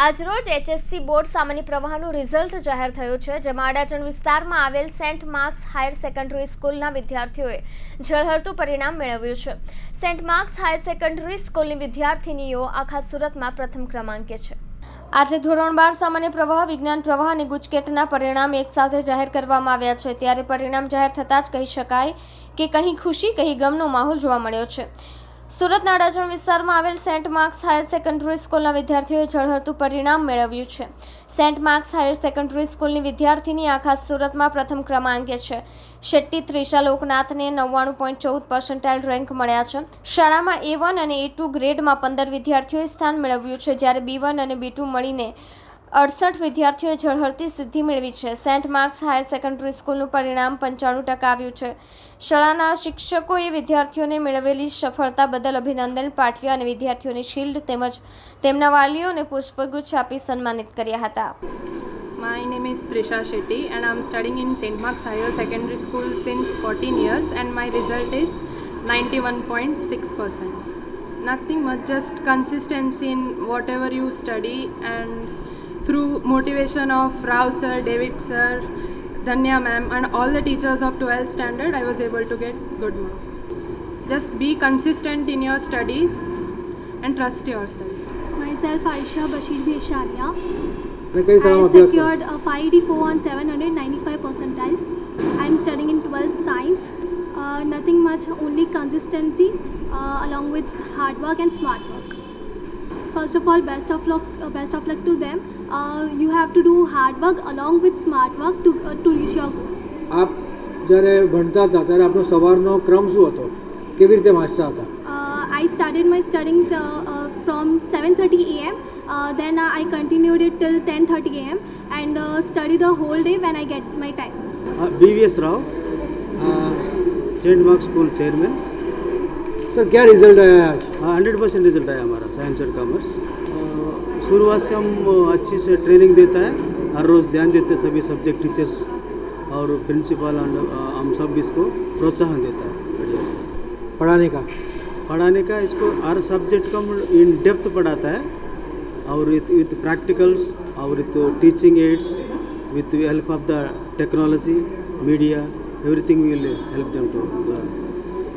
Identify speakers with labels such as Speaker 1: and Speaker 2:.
Speaker 1: આજરોજ HSC board સામાન્ય પ્રવાહનું રિઝલ્ટ જાહેર થયું છે, જેમાં અડાજણ વિસ્તારમાં આવેલ સેન્ટ માર્ક્સ હાયર સેકન્ડરી સ્કૂલના વિદ્યાર્થીઓએ ઝળહળતું પરિણામ મેળવ્યું છે. સેન્ટ માર્ક્સ હાયર સેકન્ડરી સ્કૂલની વિદ્યાર્થિનીઓ આખા સુરતમાં પ્રથમ ક્રમાંકે છે. આજે ધોરણ બાર સામાન્ય પ્રવાહ, વિજ્ઞાન પ્રવાહ અને ગુજકેટના પરિણામ એકસાથે જાહેર કરવામાં આવ્યા છે. ત્યારે પરિણામ જાહેર થતાં જ કહી શકાય કે કહી ખુશી કહી ગમનો માહોલ જોવા મળ્યો છે. સુરતના અડાજણ વિસ્તારમાં આવેલ સેન્ટ માર્ક્સ હાયર સેકન્ડરી સ્કૂલના વિદ્યાર્થીઓએ ઝળહળતું પરિણામ મેળવ્યું છે. સેન્ટ માર્ક્સ હાયર સેકન્ડરી સ્કૂલની વિદ્યાર્થીની આખા સુરતમાં પ્રથમ ક્રમાંકે છે. શેટ્ટી ત્રિષા લોકનાથને નવ્વાણું પોઈન્ટ ચૌદ પર્સન્ટાઇલ રેન્ક મળ્યા છે. શાળામાં એ વન અને એ ટુ ગ્રેડમાં પંદર વિદ્યાર્થીઓએ સ્થાન મેળવ્યું છે. જ્યારે બી વન અને બી ટુ મળીને અડસઠ વિદ્યાર્થીઓએ ઝળહળતી સિદ્ધિ મેળવી છે સેન્ટ માર્ક્સ હાયર સેકન્ડરી સ્કૂલનું પરિણામ પંચાણું ટકા આવ્યું છે શાળાના શિક્ષકોએ વિદ્યાર્થીઓને મેળવેલી સફળતા બદલ અભિનંદન પાઠવ્યા અને વિદ્યાર્થીઓની શિલ્ડ તેમજ તેમના વાલીઓને પુષ્પગુચ્છ આપી સન્માનિત કર્યા હતા
Speaker 2: My name is Trisha Shetty and I'm studying in St. Mark's Higher Secondary School since 14 years and my result is 91.6%. Nothing much, just consistency in whatever you study and through motivation of Rao sir, David sir, Danya ma'am and all the teachers of 12th standard I was able to get good marks. Just be consistent in your studies and trust yourself.
Speaker 3: Myself Aisha Bashir
Speaker 4: Bheshania.
Speaker 3: I had secured a 584 on 795 percentile. I am studying in 12th science. Uh, nothing much, only consistency uh, along with hard work and smart work. First of all, best of luck, best of luck to them. you have to do hard work along with smart work to, to reach your goal.
Speaker 4: આપ જ્યારે ભણતા હતા ત્યારે આપણો સવારનો ક્રમ શું હતો કેવી રીતે વાંચતા હતા
Speaker 3: I started my studies uh, uh, from 7:30 a.m. Uh, then uh, I continued it till 10:30 a.m. and uh, studied the whole day when I get my time.
Speaker 5: બીવીએસ
Speaker 4: Rao
Speaker 5: Saint Mark school chairman
Speaker 4: sir क्या result आया आज?
Speaker 5: हाँ hundred percent result आया हमारा science and commerce शुरुआत से हम अच्छी से ट्रेनिंग देता है हर रोज़ ध्यान देते सभी सब्जेक्ट टीचर्स और प्रिंसिपल हम सब इसको प्रोत्साहन देता है बढ़िया से।
Speaker 4: पढ़ाने का?
Speaker 5: पढ़ाने का इसको हर सब्जेक्ट का इन डेप्थ पढ़ाता है और विथ विथ प्रैक्टिकल्स और with teaching aids with help of the technology media everything will help them to learn